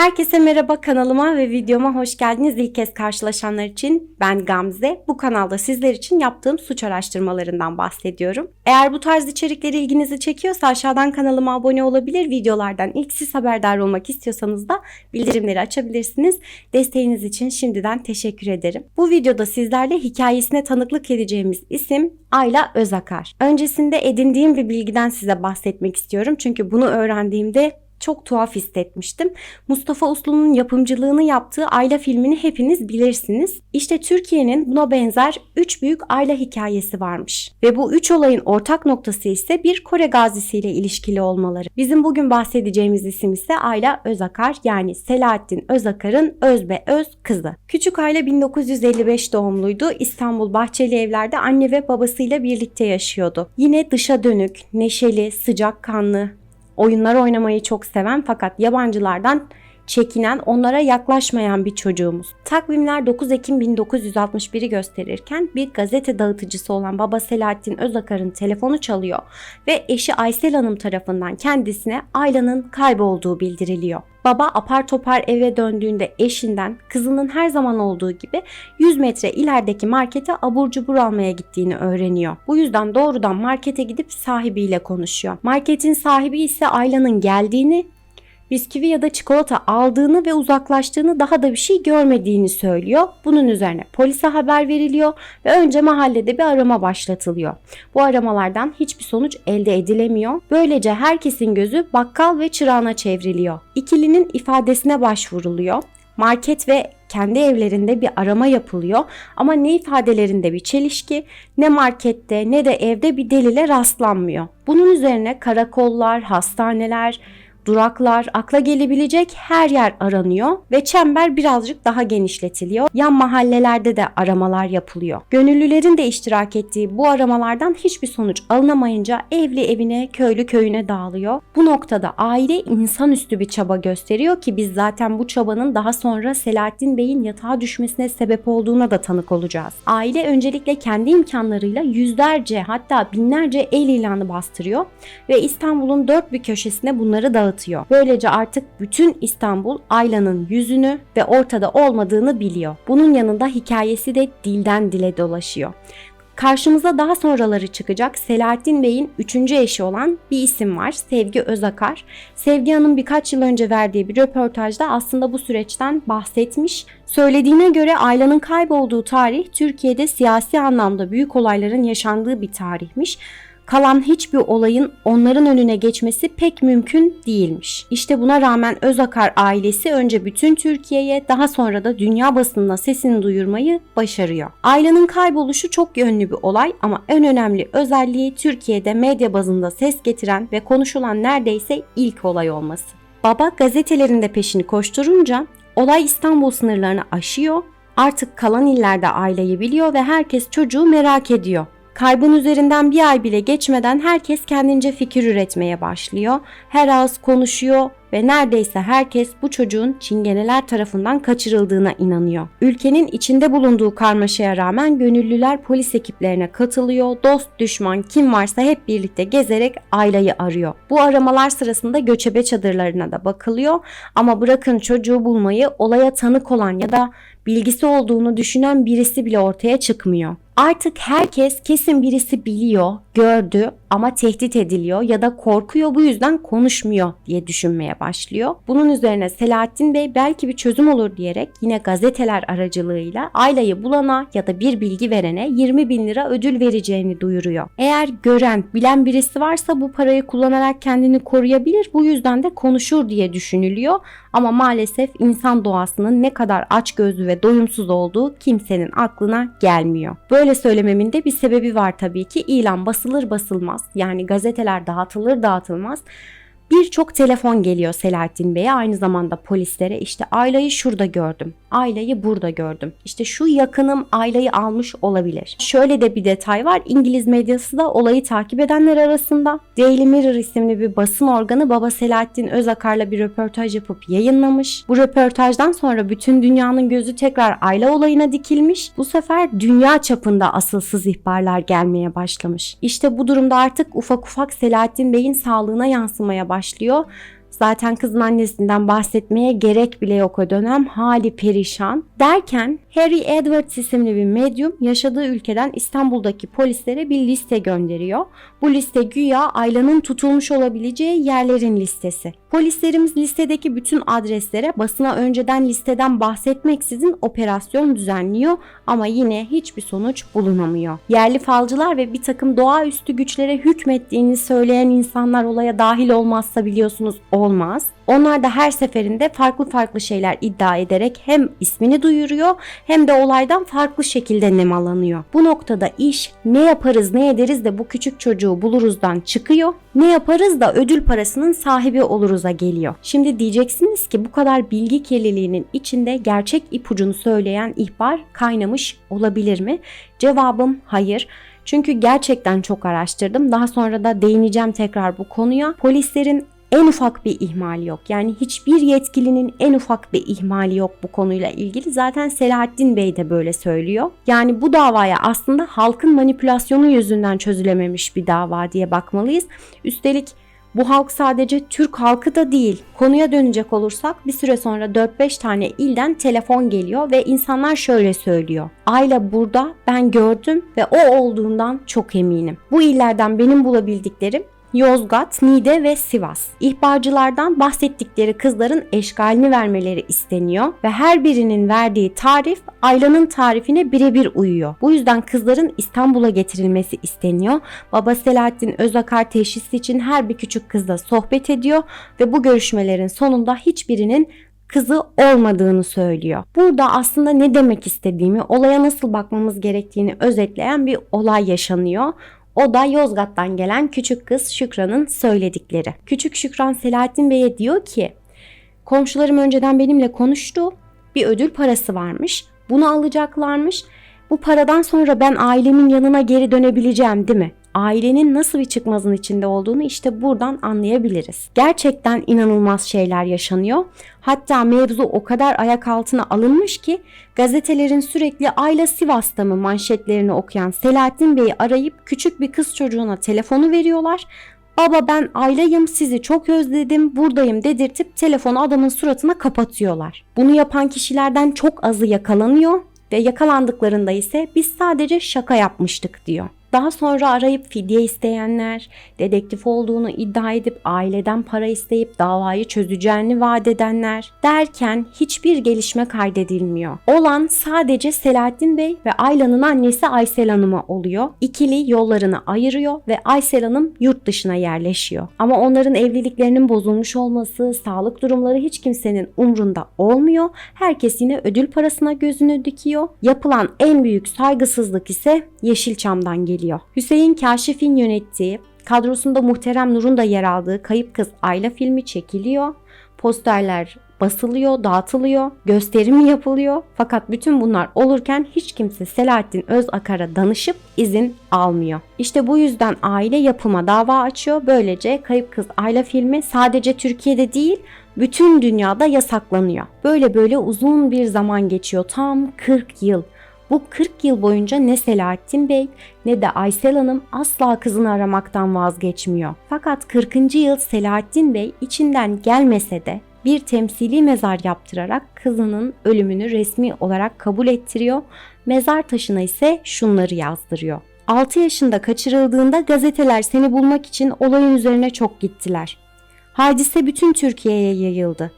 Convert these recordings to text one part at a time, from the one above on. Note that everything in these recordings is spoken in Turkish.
Herkese merhaba kanalıma ve videoma hoş geldiniz. İlk kez karşılaşanlar için ben Gamze. Bu kanalda sizler için yaptığım suç araştırmalarından bahsediyorum. Eğer bu tarz içerikleri ilginizi çekiyorsa aşağıdan kanalıma abone olabilir. Videolardan ilk siz haberdar olmak istiyorsanız da bildirimleri açabilirsiniz. Desteğiniz için şimdiden teşekkür ederim. Bu videoda sizlerle hikayesine tanıklık edeceğimiz isim Ayla Özakar. Öncesinde edindiğim bir bilgiden size bahsetmek istiyorum. Çünkü bunu öğrendiğimde çok tuhaf hissetmiştim. Mustafa Uslu'nun yapımcılığını yaptığı Ayla filmini hepiniz bilirsiniz. İşte Türkiye'nin buna benzer 3 büyük Ayla hikayesi varmış. Ve bu 3 olayın ortak noktası ise bir Kore gazisiyle ilişkili olmaları. Bizim bugün bahsedeceğimiz isim ise Ayla Özakar yani Selahattin Özakar'ın özbe öz kızı. Küçük Ayla 1955 doğumluydu. İstanbul Bahçeli Evler'de anne ve babasıyla birlikte yaşıyordu. Yine dışa dönük, neşeli, sıcakkanlı, oyunlar oynamayı çok seven fakat yabancılardan çekinen, onlara yaklaşmayan bir çocuğumuz. Takvimler 9 Ekim 1961'i gösterirken bir gazete dağıtıcısı olan baba Selahattin Özakar'ın telefonu çalıyor ve eşi Aysel Hanım tarafından kendisine Ayla'nın kaybolduğu bildiriliyor. Baba apar topar eve döndüğünde eşinden kızının her zaman olduğu gibi 100 metre ilerideki markete abur cubur almaya gittiğini öğreniyor. Bu yüzden doğrudan markete gidip sahibiyle konuşuyor. Marketin sahibi ise Ayla'nın geldiğini bisküvi ya da çikolata aldığını ve uzaklaştığını daha da bir şey görmediğini söylüyor. Bunun üzerine polise haber veriliyor ve önce mahallede bir arama başlatılıyor. Bu aramalardan hiçbir sonuç elde edilemiyor. Böylece herkesin gözü bakkal ve çırağına çevriliyor. İkilinin ifadesine başvuruluyor. Market ve kendi evlerinde bir arama yapılıyor ama ne ifadelerinde bir çelişki ne markette ne de evde bir delile rastlanmıyor. Bunun üzerine karakollar, hastaneler, duraklar, akla gelebilecek her yer aranıyor ve çember birazcık daha genişletiliyor. Yan mahallelerde de aramalar yapılıyor. Gönüllülerin de iştirak ettiği bu aramalardan hiçbir sonuç alınamayınca evli evine, köylü köyüne dağılıyor. Bu noktada aile insanüstü bir çaba gösteriyor ki biz zaten bu çabanın daha sonra Selahattin Bey'in yatağa düşmesine sebep olduğuna da tanık olacağız. Aile öncelikle kendi imkanlarıyla yüzlerce hatta binlerce el ilanı bastırıyor ve İstanbul'un dört bir köşesine bunları dağıtıyor dağıtıyor. Böylece artık bütün İstanbul Ayla'nın yüzünü ve ortada olmadığını biliyor. Bunun yanında hikayesi de dilden dile dolaşıyor. Karşımıza daha sonraları çıkacak Selahattin Bey'in üçüncü eşi olan bir isim var. Sevgi Özakar. Sevgi Hanım birkaç yıl önce verdiği bir röportajda aslında bu süreçten bahsetmiş. Söylediğine göre Ayla'nın kaybolduğu tarih Türkiye'de siyasi anlamda büyük olayların yaşandığı bir tarihmiş kalan hiçbir olayın onların önüne geçmesi pek mümkün değilmiş. İşte buna rağmen Özakar ailesi önce bütün Türkiye'ye daha sonra da dünya basınına sesini duyurmayı başarıyor. Ailenin kayboluşu çok yönlü bir olay ama en önemli özelliği Türkiye'de medya bazında ses getiren ve konuşulan neredeyse ilk olay olması. Baba gazetelerin de peşini koşturunca olay İstanbul sınırlarını aşıyor Artık kalan illerde aileyi biliyor ve herkes çocuğu merak ediyor. Kaybın üzerinden bir ay bile geçmeden herkes kendince fikir üretmeye başlıyor. Her ağız konuşuyor ve neredeyse herkes bu çocuğun çingeneler tarafından kaçırıldığına inanıyor. Ülkenin içinde bulunduğu karmaşaya rağmen gönüllüler polis ekiplerine katılıyor. Dost, düşman kim varsa hep birlikte gezerek Ayla'yı arıyor. Bu aramalar sırasında göçebe çadırlarına da bakılıyor ama bırakın çocuğu bulmayı olaya tanık olan ya da bilgisi olduğunu düşünen birisi bile ortaya çıkmıyor. Artık herkes kesin birisi biliyor, gördü ama tehdit ediliyor ya da korkuyor bu yüzden konuşmuyor diye düşünmeye başlıyor. Bunun üzerine Selahattin Bey belki bir çözüm olur diyerek yine gazeteler aracılığıyla Ayla'yı bulana ya da bir bilgi verene 20 bin lira ödül vereceğini duyuruyor. Eğer gören, bilen birisi varsa bu parayı kullanarak kendini koruyabilir bu yüzden de konuşur diye düşünülüyor. Ama maalesef insan doğasının ne kadar açgözlü ve doyumsuz olduğu kimsenin aklına gelmiyor. Böyle söylememin de bir sebebi var tabii ki. İlan basılır basılmaz yani gazeteler dağıtılır dağıtılmaz birçok telefon geliyor Selahattin Bey'e aynı zamanda polislere işte Ayla'yı şurada gördüm. Ayla'yı burada gördüm. İşte şu yakınım Ayla'yı almış olabilir. Şöyle de bir detay var. İngiliz medyası da olayı takip edenler arasında Daily Mirror isimli bir basın organı Baba Selahattin Özakar'la bir röportaj yapıp yayınlamış. Bu röportajdan sonra bütün dünyanın gözü tekrar Ayla olayına dikilmiş. Bu sefer dünya çapında asılsız ihbarlar gelmeye başlamış. İşte bu durumda artık ufak ufak Selahattin Bey'in sağlığına yansımaya başlıyor Zaten kızın annesinden bahsetmeye gerek bile yok o dönem. Hali perişan. Derken Harry Edwards isimli bir medyum yaşadığı ülkeden İstanbul'daki polislere bir liste gönderiyor. Bu liste güya Ayla'nın tutulmuş olabileceği yerlerin listesi. Polislerimiz listedeki bütün adreslere basına önceden listeden bahsetmeksizin operasyon düzenliyor ama yine hiçbir sonuç bulunamıyor. Yerli falcılar ve bir takım doğaüstü güçlere hükmettiğini söyleyen insanlar olaya dahil olmazsa biliyorsunuz olmaz. Onlar da her seferinde farklı farklı şeyler iddia ederek hem ismini duyuruyor hem de olaydan farklı şekilde nemalanıyor. Bu noktada iş ne yaparız ne ederiz de bu küçük çocuğu buluruzdan çıkıyor. Ne yaparız da ödül parasının sahibi oluruz'a geliyor. Şimdi diyeceksiniz ki bu kadar bilgi kirliliğinin içinde gerçek ipucunu söyleyen ihbar kaynamış olabilir mi? Cevabım hayır. Çünkü gerçekten çok araştırdım. Daha sonra da değineceğim tekrar bu konuya. Polislerin en ufak bir ihmali yok. Yani hiçbir yetkilinin en ufak bir ihmali yok bu konuyla ilgili. Zaten Selahattin Bey de böyle söylüyor. Yani bu davaya aslında halkın manipülasyonu yüzünden çözülememiş bir dava diye bakmalıyız. Üstelik bu halk sadece Türk halkı da değil. Konuya dönecek olursak bir süre sonra 4-5 tane ilden telefon geliyor ve insanlar şöyle söylüyor. Ayla burada ben gördüm ve o olduğundan çok eminim. Bu illerden benim bulabildiklerim Yozgat, Niğde ve Sivas. İhbarcılardan bahsettikleri kızların eşkalini vermeleri isteniyor ve her birinin verdiği tarif Ayla'nın tarifine birebir uyuyor. Bu yüzden kızların İstanbul'a getirilmesi isteniyor. Baba Selahattin Özakar teşhisi için her bir küçük kızla sohbet ediyor ve bu görüşmelerin sonunda hiçbirinin kızı olmadığını söylüyor. Burada aslında ne demek istediğimi, olaya nasıl bakmamız gerektiğini özetleyen bir olay yaşanıyor. O da Yozgat'tan gelen küçük kız Şükran'ın söyledikleri. Küçük Şükran Selahattin Bey'e diyor ki komşularım önceden benimle konuştu. Bir ödül parası varmış. Bunu alacaklarmış. Bu paradan sonra ben ailemin yanına geri dönebileceğim değil mi? Ailenin nasıl bir çıkmazın içinde olduğunu işte buradan anlayabiliriz. Gerçekten inanılmaz şeyler yaşanıyor. Hatta mevzu o kadar ayak altına alınmış ki gazetelerin sürekli Ayla Sivas'ta mı manşetlerini okuyan Selahattin Bey'i arayıp küçük bir kız çocuğuna telefonu veriyorlar. Baba ben Ayla'yım sizi çok özledim buradayım dedirtip telefonu adamın suratına kapatıyorlar. Bunu yapan kişilerden çok azı yakalanıyor ve yakalandıklarında ise biz sadece şaka yapmıştık diyor. Daha sonra arayıp fidye isteyenler, dedektif olduğunu iddia edip aileden para isteyip davayı çözeceğini vaat edenler derken hiçbir gelişme kaydedilmiyor. Olan sadece Selahattin Bey ve Ayla'nın annesi Aysel Hanım'a oluyor. İkili yollarını ayırıyor ve Aysel Hanım yurt dışına yerleşiyor. Ama onların evliliklerinin bozulmuş olması, sağlık durumları hiç kimsenin umrunda olmuyor. Herkes yine ödül parasına gözünü dikiyor. Yapılan en büyük saygısızlık ise Yeşilçam'dan geliyor geliyor. Hüseyin Kaşif'in yönettiği, kadrosunda Muhterem Nur'un da yer aldığı Kayıp Kız Ayla filmi çekiliyor. Posterler basılıyor, dağıtılıyor, gösterim yapılıyor. Fakat bütün bunlar olurken hiç kimse Selahattin Özakar'a danışıp izin almıyor. İşte bu yüzden aile yapıma dava açıyor. Böylece Kayıp Kız Ayla filmi sadece Türkiye'de değil bütün dünyada yasaklanıyor. Böyle böyle uzun bir zaman geçiyor. Tam 40 yıl. Bu 40 yıl boyunca ne Selahattin Bey ne de Aysel Hanım asla kızını aramaktan vazgeçmiyor. Fakat 40. yıl Selahattin Bey içinden gelmese de bir temsili mezar yaptırarak kızının ölümünü resmi olarak kabul ettiriyor. Mezar taşına ise şunları yazdırıyor. 6 yaşında kaçırıldığında gazeteler seni bulmak için olayın üzerine çok gittiler. Hadise bütün Türkiye'ye yayıldı.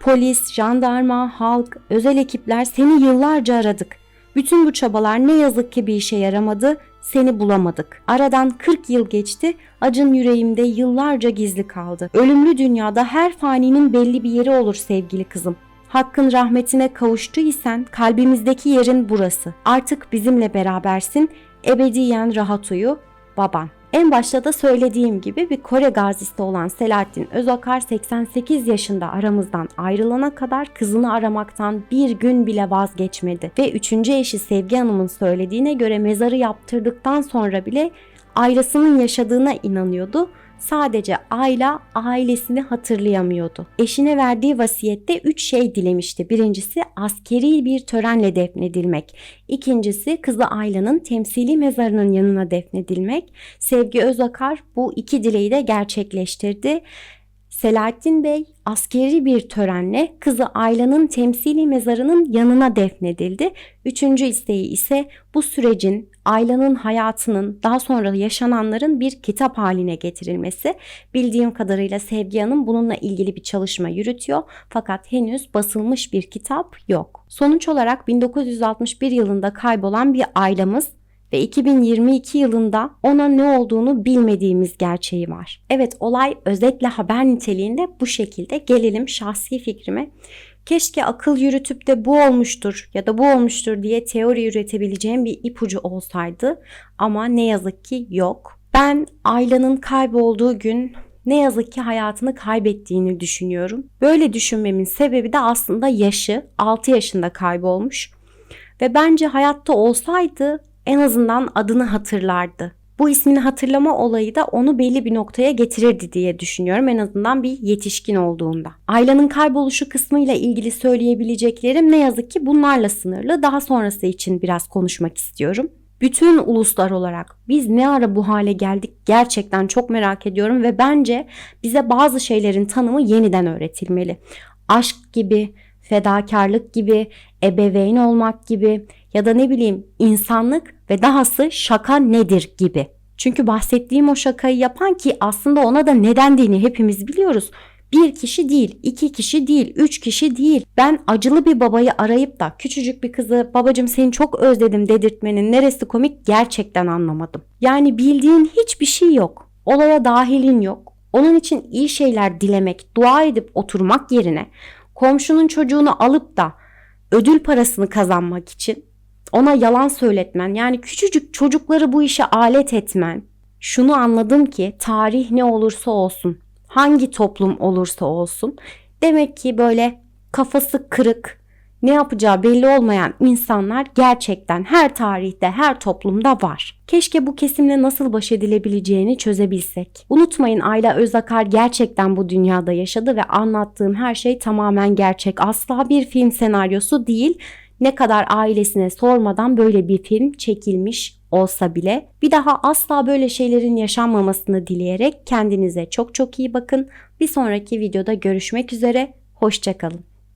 Polis, jandarma, halk, özel ekipler seni yıllarca aradık. Bütün bu çabalar ne yazık ki bir işe yaramadı, seni bulamadık. Aradan 40 yıl geçti, acın yüreğimde yıllarca gizli kaldı. Ölümlü dünyada her faninin belli bir yeri olur sevgili kızım. Hakkın rahmetine kavuştuysan kalbimizdeki yerin burası. Artık bizimle berabersin, ebediyen rahat uyu, baban. En başta da söylediğim gibi bir Kore gazisi olan Selahattin Özakar 88 yaşında aramızdan ayrılana kadar kızını aramaktan bir gün bile vazgeçmedi. Ve üçüncü eşi Sevgi Hanım'ın söylediğine göre mezarı yaptırdıktan sonra bile ailesinin yaşadığına inanıyordu Sadece Ayla ailesini hatırlayamıyordu. Eşine verdiği vasiyette üç şey dilemişti. Birincisi askeri bir törenle defnedilmek. İkincisi kızı Ayla'nın temsili mezarının yanına defnedilmek. Sevgi Özakar bu iki dileği de gerçekleştirdi. Selahattin Bey askeri bir törenle kızı Ayla'nın temsili mezarının yanına defnedildi. Üçüncü isteği ise bu sürecin Ayla'nın hayatının daha sonra yaşananların bir kitap haline getirilmesi. Bildiğim kadarıyla Sevgi Hanım bununla ilgili bir çalışma yürütüyor fakat henüz basılmış bir kitap yok. Sonuç olarak 1961 yılında kaybolan bir Ayla'mız ve 2022 yılında ona ne olduğunu bilmediğimiz gerçeği var. Evet olay özetle haber niteliğinde bu şekilde. Gelelim şahsi fikrime. Keşke akıl yürütüp de bu olmuştur ya da bu olmuştur diye teori üretebileceğim bir ipucu olsaydı ama ne yazık ki yok. Ben Ayla'nın kaybolduğu gün ne yazık ki hayatını kaybettiğini düşünüyorum. Böyle düşünmemin sebebi de aslında yaşı 6 yaşında kaybolmuş. Ve bence hayatta olsaydı en azından adını hatırlardı. Bu ismini hatırlama olayı da onu belli bir noktaya getirirdi diye düşünüyorum en azından bir yetişkin olduğunda. Ayla'nın kayboluşu kısmıyla ilgili söyleyebileceklerim ne yazık ki bunlarla sınırlı. Daha sonrası için biraz konuşmak istiyorum. Bütün uluslar olarak biz ne ara bu hale geldik gerçekten çok merak ediyorum ve bence bize bazı şeylerin tanımı yeniden öğretilmeli. Aşk gibi, fedakarlık gibi, ebeveyn olmak gibi ya da ne bileyim insanlık ve dahası şaka nedir gibi. Çünkü bahsettiğim o şakayı yapan ki aslında ona da ne dendiğini hepimiz biliyoruz. Bir kişi değil, iki kişi değil, üç kişi değil. Ben acılı bir babayı arayıp da küçücük bir kızı babacım seni çok özledim dedirtmenin neresi komik gerçekten anlamadım. Yani bildiğin hiçbir şey yok. Olaya dahilin yok. Onun için iyi şeyler dilemek, dua edip oturmak yerine komşunun çocuğunu alıp da ödül parasını kazanmak için ona yalan söyletmen yani küçücük çocukları bu işe alet etmen. Şunu anladım ki tarih ne olursa olsun, hangi toplum olursa olsun demek ki böyle kafası kırık, ne yapacağı belli olmayan insanlar gerçekten her tarihte, her toplumda var. Keşke bu kesimle nasıl baş edilebileceğini çözebilsek. Unutmayın Ayla Özakar gerçekten bu dünyada yaşadı ve anlattığım her şey tamamen gerçek. Asla bir film senaryosu değil ne kadar ailesine sormadan böyle bir film çekilmiş olsa bile bir daha asla böyle şeylerin yaşanmamasını dileyerek kendinize çok çok iyi bakın. Bir sonraki videoda görüşmek üzere. Hoşçakalın.